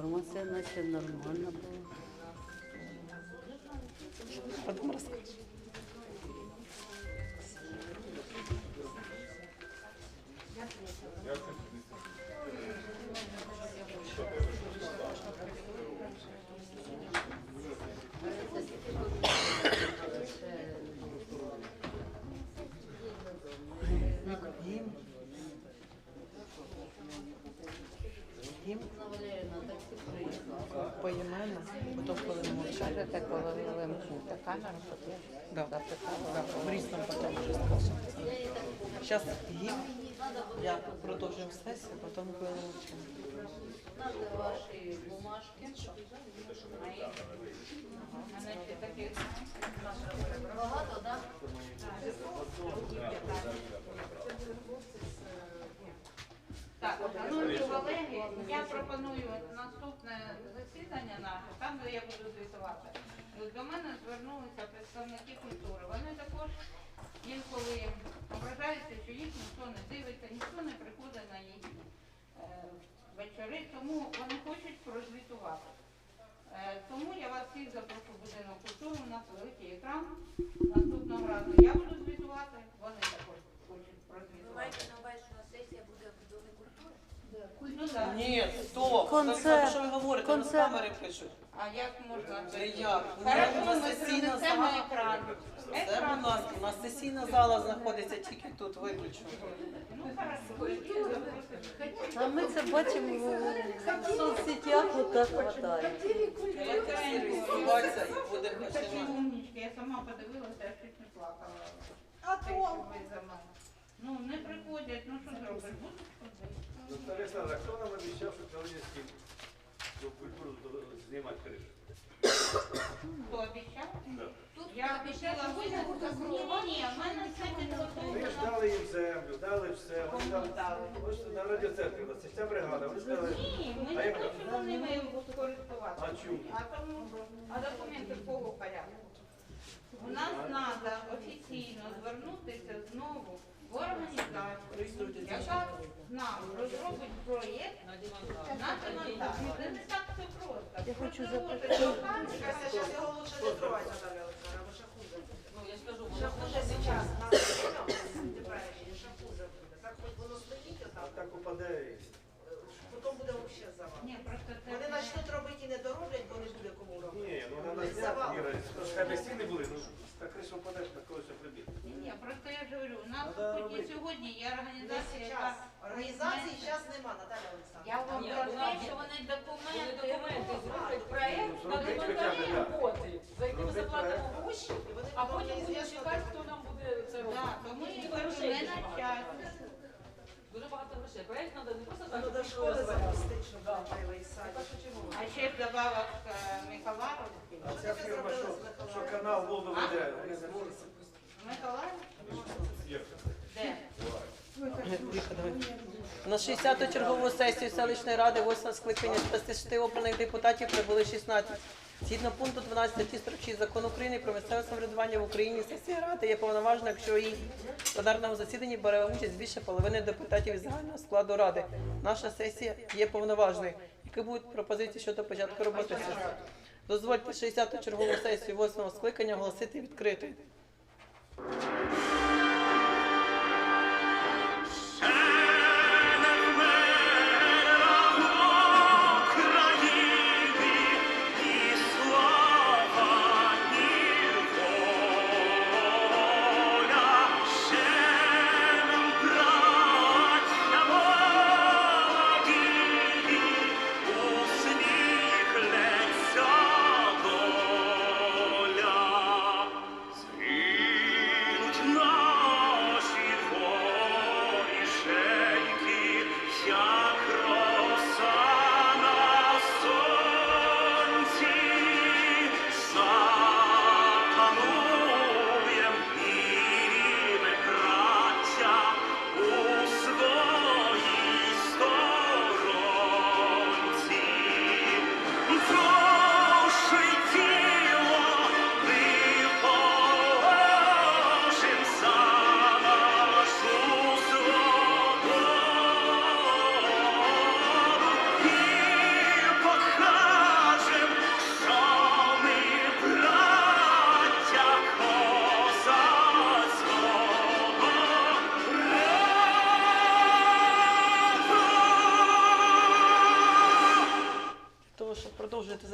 Інформація наче нормально була. Да. в різному потім вже скажу. Зараз їм, я продовжуємо сесію, потім. Надо ваші бумажки. Багато, так? Так, шановні колеги, я пропоную наступне засідання наше, там, я буду звітувати. До мене звернулися представники культури. Вони також інколи ображаються, що їх ніхто не дивиться, ніхто не приходить на їхні е, вечори, тому вони хочуть прозвітувати. Е, Тому я вас всіх запрошу в будинок культури, у нас великий екран. Наступного разу я буду звітувати, вони також хочуть Ви прозвітувати. маєте на увазі, що на сесія буде в Домі культури? Ну, так. Ні, стоп! Концерт. Що ви говорите? На камери пишуть. А як можна Це як? Хорошо, ми сесійна принесемо зала. екран. Це, будь ласка, у нас сесійна зала знаходиться тільки тут, виключно. Ну, хорошо. А ми це бачимо в соцсетях, отак хватає. Давайте всі реєструватися і будемо Ви такі починати. умнічки, я сама подивилася, я чуть не плакала. А то? ви за мене. Ну, не приходять, ну що зробиш, будуть ходити. Александр, а хто нам обіцяв, що Калинівський до культуру знімати кришу? Хто обіцяв? Тут Я обіцяла винести. Ні, ні, в мене все Ми ж дали їм землю, дали все. Вони Кому дали. дали? Ось на радіоцентрі, у нас ця бригада. Вони сказали, Ні, ми А не яка? хочемо ними користуватися. А чому? А тому, а документи в кого порядку? У нас треба офіційно звернутися знову в організацію, яка нам розробить проєкт на демонтаж. Це не так все просто. Я хочу запитати. Сейчас его лучше не трогать. Ну, я ж кажу, Вже хуже сейчас, нас не правильно, ще хуже буде. Так хоч воно стоїть отак, так упаде. потім буде взагалі завал. Ні, просто це Вони почнуть робити і не дороблять, бо не буде кому робити. Ні, ну треба зняти, завал. Іра, то хай би стіни були, ну так криша впаде, так коли все прибіг. Ні, ні, просто я ж говорю, у нас Надо хоч і робити. сьогодні є організація, яка. Організації зараз нема, Наталя Олександровна. Я вам Ні, про те, що вони Вони документи. документи зроблять проєкт на Зробіть демонтажі хоча б, роботи, за які ми Зробіть заплатимо проєкт. гроші, І вони а потім будемо неізвісно, чекати, хто нам буде це Да, робити. я кажу, грошей не на час. Дуже багато грошей. Проєкт треба не просто так, до школи запустити, щоб Да. і перше чого. А ще добавок е, Миколаївський. А ця фірма, що, що канал воду веде, вони не можуть. Миколаївський? На 60-ту чергову сесію селищної ради 8 скликання з 26 обраних депутатів прибули 16. Згідно пункту 12 статті 46 закону України про місцеве самоврядування в Україні, сесія ради є повноважна, якщо її в пленарному засіданні бере участь більше половини депутатів із загального складу ради. Наша сесія є повноважною. Які будуть пропозиції щодо початку роботи сесії? Дозвольте 60-ту чергову сесію 8 скликання оголосити відкритою.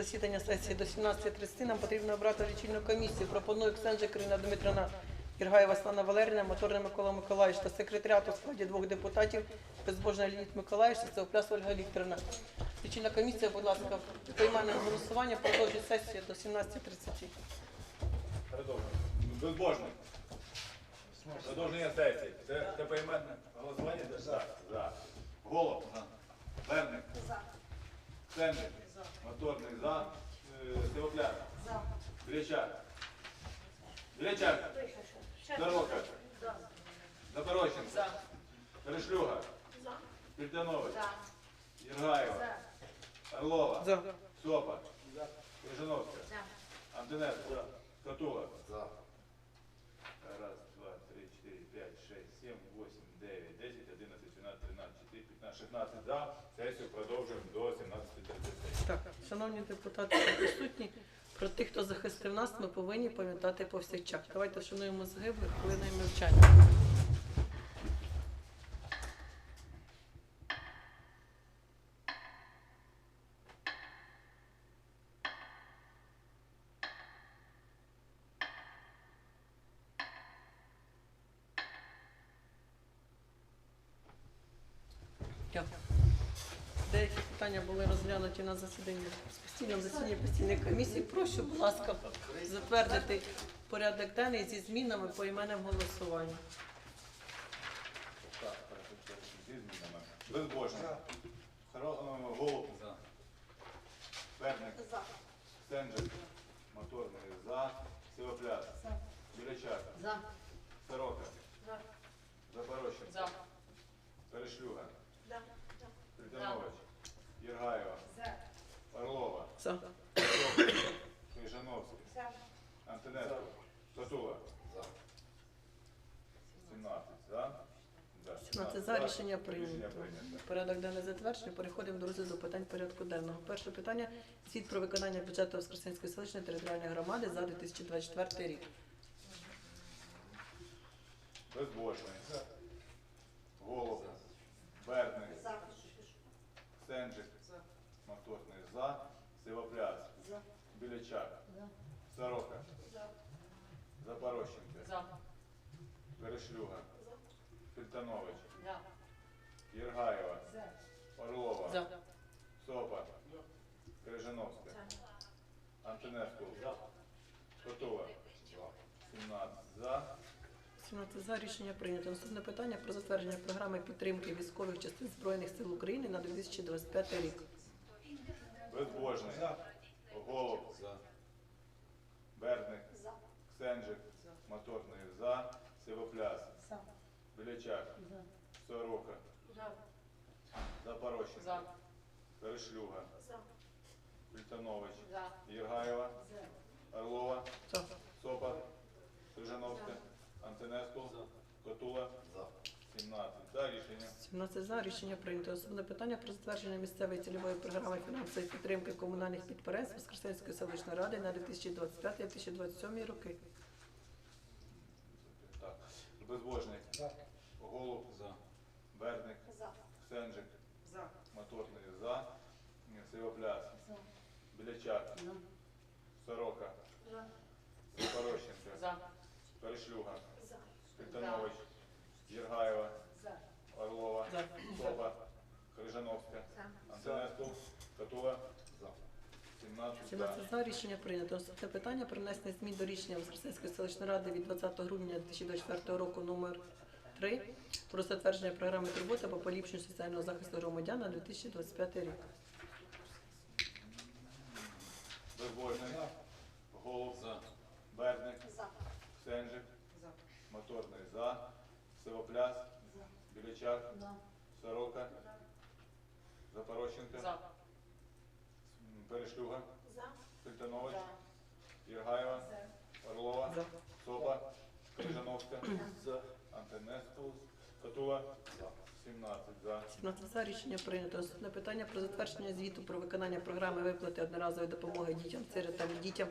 Засідання сесії до 17.30. Нам потрібно обрати лічильну комісію. Пропоную Ксенжа Крина Дмитрина Іргаєва Слана Валеріна, Моторна Микола Миколаївич та секретаріат у складі двох депутатів Безбожна Леонід Миколаївич та Цеопляс Ольга Вікторовна. Лічильна комісія, будь ласка, приймальне голосування продовжує сесію до 17.30. Продовжуємо. Безбожник. Продовження сесії. Це, це поіменне голосування? Так. За. Голов. За. Верник. За. Ценник. Моторний. За. Сивопляс. За. Гречак. Гречак. Дорока. Запорожченко. Перешлюга. Пільтанович. Єргаєва. Орлова. За. Сопа. Крижановська. Антонеско. Катула. Раз, два, три, четыре, пять, шесть, семь, восемь, девять, десять, одиннадцать, двенадцать, тринадцать, четыре, пятнадцать, шестнадцать за. Сесію продовжуємо до 17.30. Так, шановні депутати, присутні, про тих, хто захистив нас, ми повинні пам'ятати повсякчас. Давайте шануємо загиблих хвилиною мовчання. Дякую. Деякі питання були розглянуті на засіданні постійному засіданні постійної комісії. Прошу, будь ласка, затвердити порядок денний зі змінами по іменним голосуванню. Так, так, зі змінами. Безбожник. Е, Голуб. За. Верник. За. Сенджик. Моторний. За. Сивопляс. Білячак. За. Сорока. За. Запорожченко. За. Перешлюга. Да. Пританович. Єргаєва. За. Орлова. За. Крижановський. За. Антонеско. Катула. 17 за. За. 17 за рішення прийнято. Порядок денний затверджений. Переходимо до розгляду питань порядку денного. Перше питання звіт про виконання бюджету Воскресенської селищної територіальної громади за 2024 рік. Безбожний. Голуб. Берник. Сенджик. Моторний за. Сивопляс. За. Білячак. Сорока. За. Запорожченко. За. Перешлюга. Фільтанович. За. Єргаєва. За. Орлова. За. Сопа. Крижановська. Антонеску. Котова. 17 за. 17 за рішення прийнято. Наступне питання про затвердження програми підтримки військових частин Збройних сил України на 2025 рік. Безбожний. Голуб. Берник. За. Ксенджик. Моторний за. Сивопляс. За. Білячак. Сорока. За. Запорожченко. За. Перешлюга. За. Фільтанович. За. Єргаєва. За. Орлова. За. Сопа. Крижановська. Антонеску. Котула. 17 за. Рішення. 17 за рішення прийнято. Наступне питання про затвердження місцевої цільової програми фінансової підтримки комунальних підприємств Воскресенської селищної ради на 2025-2027 роки. Так. Безбожник. Голуб. За. Берник. За. Ксенджик. За. Моторний за. Сивопляс. Білячак. Сорока. За. Запорожченко. За. Перешлюга. За. Фільтанович. Єргаєва. За. Орлова. За. Сопа. Крижановська. Антонеску. Катула. за. 17 за рішення прийнято. Наступне питання про внесення змін до рішення Воскресенської селищної ради від 20 грудня 2024 року номер 3 про затвердження програми турботи по поліпшенню соціального захисту громадян на 2025 рік. Безбожний. Голуб. Берник. За. Ксенджик. За. Моторний за. Сивопляс. Білячак. Сорока. Запорожченко. За. Перешлюга. За. Фільтанович. Єргаєва. Орлова. За. Сопа. Крижановська. Антонеску. Катула. 17 за. 17 за рішення прийнято. Наступне питання про затвердження звіту про виконання програми виплати одноразової допомоги дітям сиротам і дітям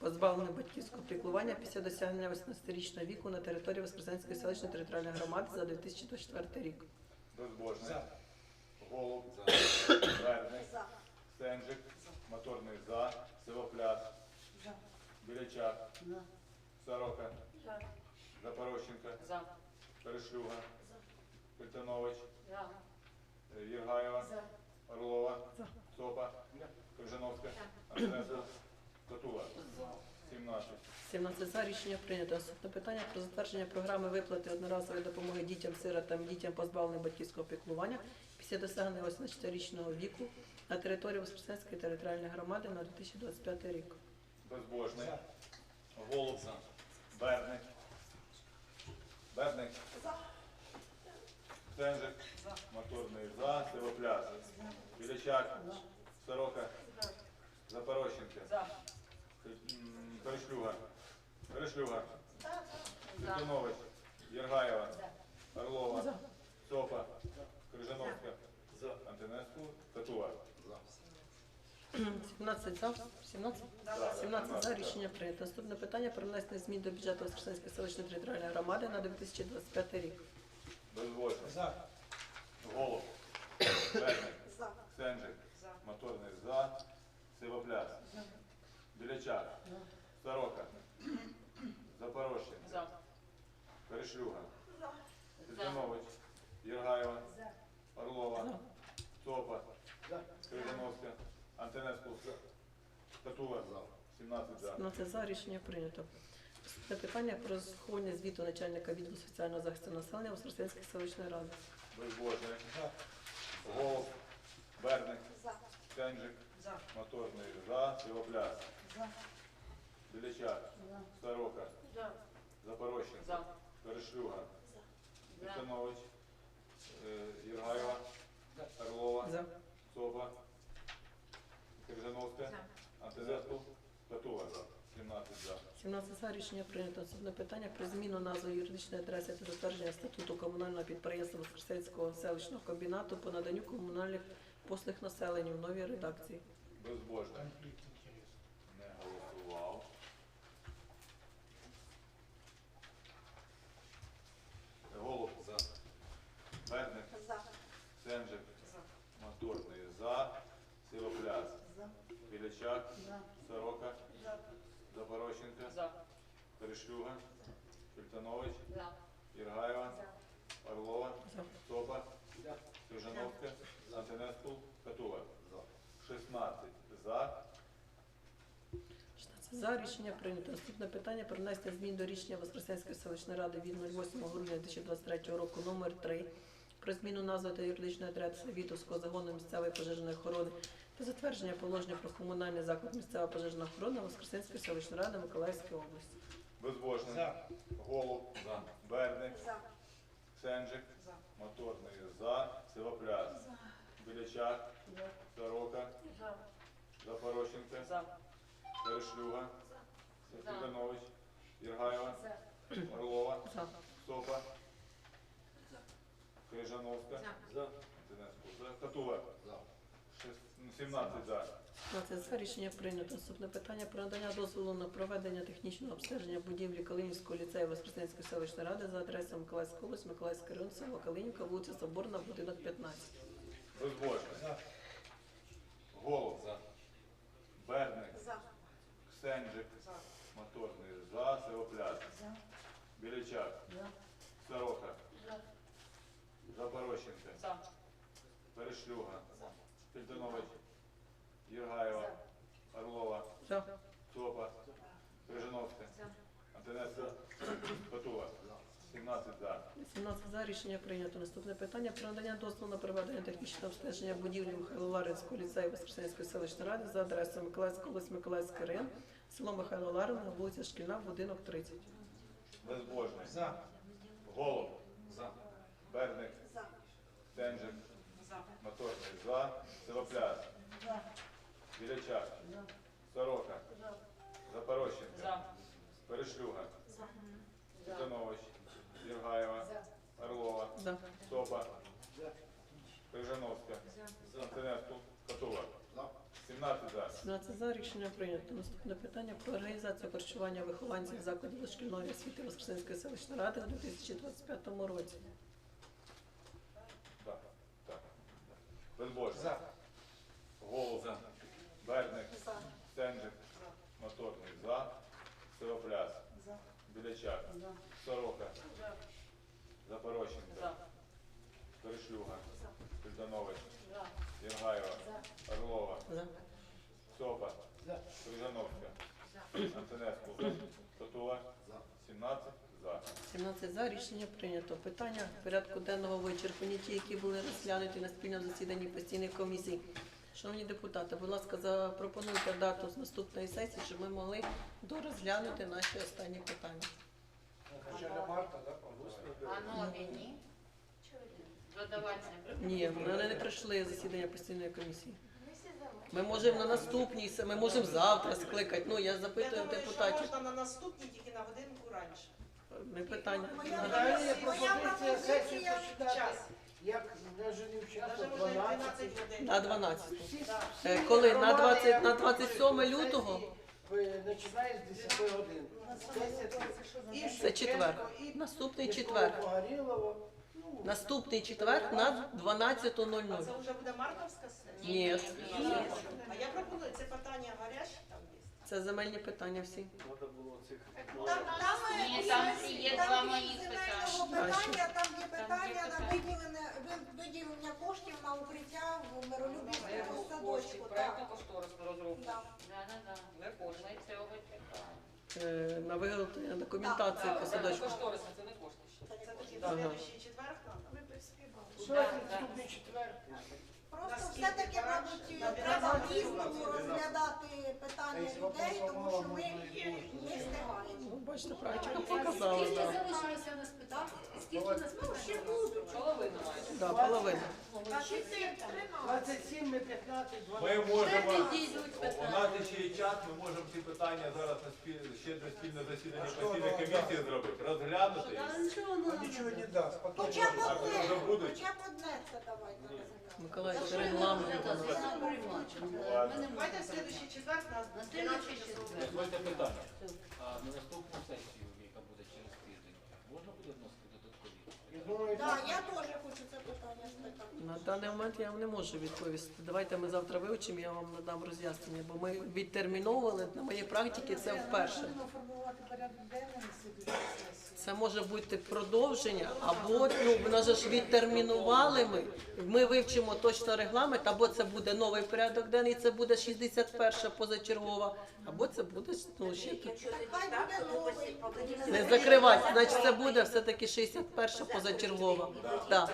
позбавленим батьківського піклування після досягнення 18-річного віку на території Воскресенської селищної територіальної громади за 2024 рік. Безбожний. Голуб. Сенджик. Моторний за. Білячак, Сорока, Запорощенко, За. Перешлюга, е, Єргаєва, Орлова, Цопа, Крижановська, Антонеску, Котула. 17. 17 за рішення прийнято. Наступне питання про затвердження програми виплати одноразової допомоги дітям, сиротам, дітям позбавленим батьківського піклування після досягнення 18-річного віку на території Воскресенської територіальної громади на 2025 рік. Безбожний. Голуб. Берник. Берник. Стенжик. Моторний за. Сивопляс. Білячак. Сорока. Запорощенко. За. Перешлюга. Перешлюга. Святонович. Єргаєва. Орлова. Цопа. Крижановська. Антонеску. Татуа. 17 за. 17? 17 за рішення прийнято. Наступне питання про внесення змін до бюджету Воскресенської селищної територіальної громади на 2025 рік. Безбожний. Голуб. Берник. Сенжик. Моторний за. Сивопляс. Білячак. Сорока. Запорожченко. За. Перешлюга. Святонович. Єргаєва. Орлова. Цопа. Крижановська. Антонеску. Татула. 17 за. 17 за рішення прийнято. Наступне питання про заховання звіту начальника відділу соціального захисту населення Воскресенської селищної ради. Безбожний. Голуб. Берник. Сенжик. Моторний за. Сивопляс. Білячак. Сорока. Запорощенко. Перешлюга. Віктанович. Єргаєва. Орлова. Цопа. Крижановська. Антонеску. Татула. 17 за. 17 за рішення прийнято. Наступне питання про зміну назви юридичної адреси та затвердження статуту комунального підприємства Воскресенського селищного комбінату по наданню комунальних послуг населенню в новій редакції. Безбожний. Не голосував. Голуб. За. Берник. Сенжик. Моторний за. Силопляс. Білячак. Сорока. Запорощенко. За. Перешлюга. Культанович. За. Іргаєва. Орлова. За. Цопа. Крижановська. Антонеску. Катула. 16 за. за рішення прийнято. Наступне питання про внесення змін до рішення Воскресенської селищної ради від 08 грудня 2023 року номер 3 про зміну назви та юридичної адреси Вітовського загону місцевої пожежної охорони та затвердження положення про комунальний заклад місцева пожежна охорона Воскресенської селищної ради Миколаївської області. Безбожний. Голуб. Берник. Сенжик. Моторний за. Сивопляс. Білячак. Сорока. Запорощенко. За. Перешлюга. Святонович. Єргаєва. Орлова. За. Сопа. Крижановська. Антонеску. За. Катула. Шест- 17 за. 15 за рішення прийнято. Наступне питання про надання дозволу на проведення технічного обстеження будівлі Калинівського ліцею Воскресенської селищної ради за адресою Миколаївська область, Миколаївський район, село Калинівка, вулиця Соборна, будинок 15. Безбожний. Голуб. Берник. Ксенжик. Моторний за. Сивопляс. Білячак. Сорока. Запорощенко. За. Перешлюга. Фільтонович. Єргаєва. Орлова. За. Цопа. Крижановська. Антонеса. Катула. 17 за. 17 за рішення прийнято. Наступне питання про надання дозволу на проведення технічного обстеження будівлі Михайло Ларинського ліцею Воскресенської селищної ради за адресою Миколаївська область, Миколаївський район, село Михайло Ларина, вулиця Шкільна, будинок 30. Безбожний. Голуб. Берник. Денжик. Моторний за. Силопляс. Білячак. Сорока. Запорощенко. За. Перешлюга. Святонович. Єргаєва. Орлова. За. Сопа. Крижановська. Антонеску. Катула. 17 за. 17 за рішення прийнято. Наступне питання про організацію харчування вихованців закладів дошкільної освіти Воскресенської селищної ради у 2025 році. Так. Так. Безбожний. Голуб. Берник. Стенжик. Моторний. За. Сивопляс, Білячак, Сорока, Запорощенко, Перешлюга, Кульданович, Єргаєва, Орлова, За. Цопа, Крижановська, Антонеску, Татула, 17 за. 17 за. Рішення прийнято. Питання порядку денного вичерпані, ті, які були розглянуті на спільному засіданні постійних комісій. Шановні депутати, будь ласка, запропонуйте дату з наступної сесії, щоб ми могли дорозглянути наші останні питання. А нові ні? Додавати не? Ні, вони не прийшли засідання постійної комісії. Ми можемо на наступній, ми можемо завтра скликати. Ну я Я запитую думаю, що депутатів. можна на наступній, тільки на годинку раніше. Не питання. Взагалі пропозиція сесії Час. Як навіть не в час, Даже а 12. 12 годин. На 12. Да. Е, Коли на 20, на 27 лютого? Починає з 10 годин. 10. І Це четвер. Шевченко, і Наступний четвер. Погорілова. Ну, Наступний четвер на А 12.00. це вже буде марковська сесія? Ні, А я пропоную, це питання є. Це земельні питання всі. Треба було цих. Ні, там є два моїх питання. питання, там є питання питання. на виділення, виділення коштів на укриття в миролюбівському садочку. Проєктно Так, кошторисну розробку. да. Не кошти. Ми цього чекаємо. Е, На виготовлення документації по Проєктно садочку. кошторисна, це не кошти ще. Це тоді в Ага. следующий четвер надо. Сьогодні наступний четвер. Просто все-таки, мабуть, треба 12 в різному розглядати питання людей, тому що ми не встигаємо. Ну, бачите, практика показала. Скільки залишилося у нас питань? Скільки у нас питань? Ще будуть. Половину майже. Да, половина. 27, ми 15, Ми можемо, у питання. нас ще є час, ми можемо ці питання зараз на спіль, ще на спільне засідання постійної комісії зробити, розглянути. Нічого не дасть. Потім Хоча б одне, коли хоча б одне це давайте розглянемо. Регламент. ми нас. можемо це? Ми не Давайте в следующий четвер на На 12 слідуючий часов. Дозвольте питання. А на наступну сесію, яка буде через тиждень, можна буде вносити додаткові? Так, я теж хочу це питання спитати. На даний момент я вам не можу відповісти. Давайте ми завтра вивчимо, я вам надам роз'яснення, бо ми відтерміновували на моїй практиці це вперше. будемо формувати порядок денний сесію. Це може бути продовження, або ну в нас ж відтермінували ми. Ми вивчимо точно регламент, або це буде новий порядок денний, це буде 61 позачергова, або це буде ну ще тут не закривати. Значить, це буде все таки 61 позачергова. Так.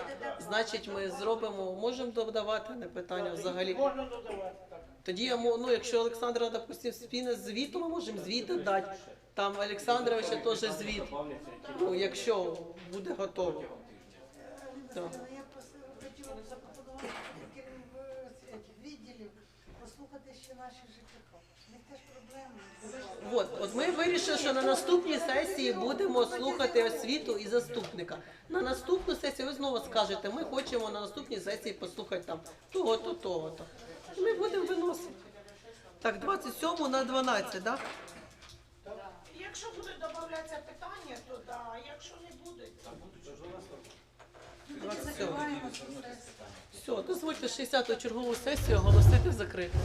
Значить, ми зробимо, можемо додавати не питання взагалі. Можна додавати. Тоді я ну, якщо Олександра, допустим, спіне звіту, ми можемо звіт дати. Там Олександровича теж звіт. Ну, якщо буде готово. Проблеми. От, от ми вирішили, що на наступній сесії будемо слухати освіту і заступника. На наступну сесію ви знову скажете, ми хочемо на наступній сесії послухати там того-то, того-то. Ми будемо виносити. Так, 27 на 12, так? Якщо будуть додаватися питання, то да, а якщо не будуть, то 27. Все, дозвольте 60-ту чергову сесію оголосити закритою.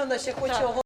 Олександрівна ще хоче